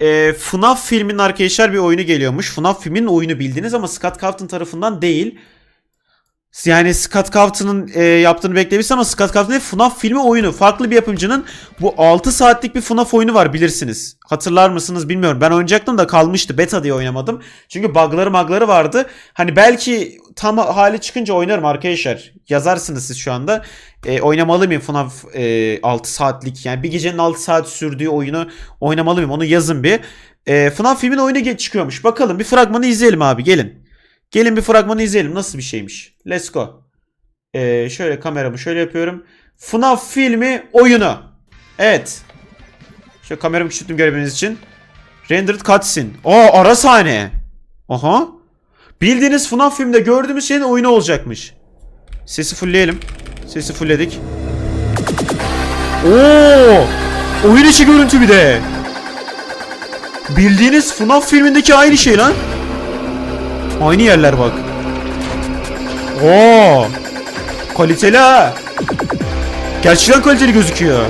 e, FNAF filminin arkadaşlar bir oyunu geliyormuş. FNAF filminin oyunu bildiniz ama Scott Cawthon tarafından değil. Yani Scott Cawthon'ın e, yaptığını bekleyebiliriz ama Scott Cawthon değil FNAF filmi oyunu. Farklı bir yapımcının bu 6 saatlik bir FNAF oyunu var bilirsiniz. Hatırlar mısınız bilmiyorum. Ben oynayacaktım da kalmıştı. Beta diye oynamadım. Çünkü bug'ları magları vardı. Hani belki tam hali çıkınca oynarım arkadaşlar. Yazarsınız siz şu anda. E, oynamalı mıyım FNAF e, 6 saatlik yani bir gecenin 6 saat sürdüğü oyunu oynamalı mıyım? Onu yazın bir. E, FNAF filmin oyunu çıkıyormuş. Bakalım bir fragmanı izleyelim abi gelin. Gelin bir fragmanı izleyelim. Nasıl bir şeymiş? Let's go. Ee, şöyle kameramı şöyle yapıyorum. FNAF filmi oyunu. Evet. Şöyle kameramı küçülttüm görebilmeniz için. Rendered cutscene. Aa ara sahne. Aha. Bildiğiniz FNAF filmde gördüğümüz şeyin oyunu olacakmış. Sesi fullleyelim. Sesi fullledik. Oo! Oyun içi görüntü bir de. Bildiğiniz FNAF filmindeki aynı şey lan. Aynı yerler bak. Oo! Kaliteli ha. Gerçekten kaliteli gözüküyor.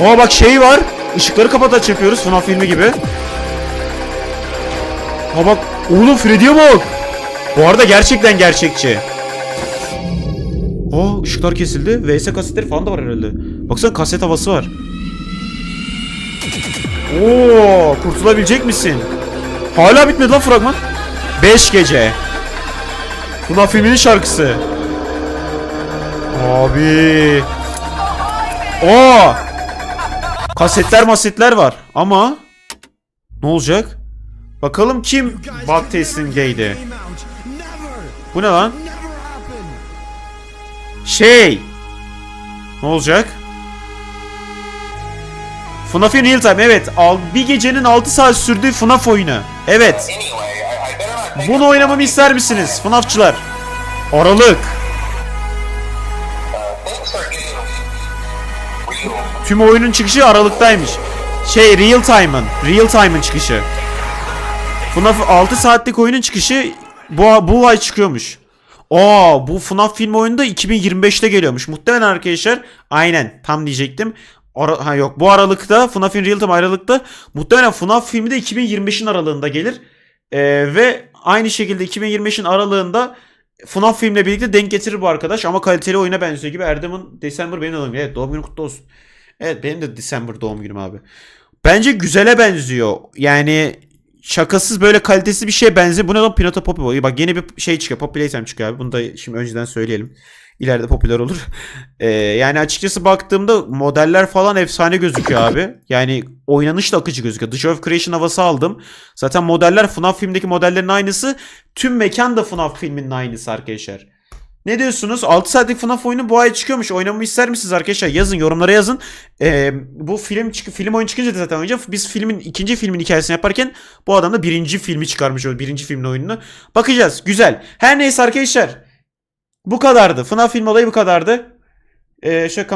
Oo bak şey var. Işıkları kapat aç yapıyoruz FNAF filmi gibi. Ha bak oğlum Freddy'ye bak. Bu arada gerçekten gerçekçi. Aa ışıklar kesildi. VS kasetleri falan da var herhalde. Baksana kaset havası var. Oo kurtulabilecek misin? Hala bitmedi lan fragman. 5 gece. FNAF filminin şarkısı. Abi. Oo. Kasetler masetler var ama ne olacak? Bakalım kim bug testing'deydi. Bu ne lan? Şey. Ne olacak? FNAF'in real time evet. Bir gecenin 6 saat sürdüğü FNAF oyunu. Evet. Bunu oynamamı ister misiniz FNAF'çılar? Aralık. Tüm oyunun çıkışı Aralık'taymış. Şey Real Time'ın. Real Time'ın çıkışı. FNAF 6 saatlik oyunun çıkışı bu, bu ay çıkıyormuş. Aa bu FNAF film oyunu da 2025'te geliyormuş. Muhtemelen arkadaşlar aynen tam diyecektim. Ara, ha yok bu aralıkta FNAF'in Real Time aralıkta muhtemelen FNAF filmi de 2025'in aralığında gelir. Ee, ve aynı şekilde 2025'in aralığında FNAF filmle birlikte denk getirir bu arkadaş ama kaliteli oyuna benziyor gibi. Erdem'in December benim doğum günüm. Evet doğum günü kutlu olsun. Evet benim de December doğum günüm abi. Bence güzele benziyor. Yani şakasız böyle kalitesiz bir şeye benziyor. Bu ne lan Pinata Poppy Boy. Bak yeni bir şey çıkıyor. Poppy çıkıyor abi. Bunu da şimdi önceden söyleyelim. İleride popüler olur. Ee, yani açıkçası baktığımda modeller falan efsane gözüküyor abi. Yani oynanış da akıcı gözüküyor. Show of Creation havası aldım. Zaten modeller FNAF filmdeki modellerin aynısı. Tüm mekan da FNAF filminin aynısı arkadaşlar. Ne diyorsunuz? 6 saatlik FNAF oyunu bu ay çıkıyormuş. Oynamamı ister misiniz arkadaşlar? Yazın yorumlara yazın. Ee, bu film çık film oyun çıkınca da zaten oynayacağım. Biz filmin ikinci filmin hikayesini yaparken bu adam da birinci filmi çıkarmış birinci filmin oyununu. Bakacağız. Güzel. Her neyse arkadaşlar. Bu kadardı. FNAF film olayı bu kadardı. Ee, şöyle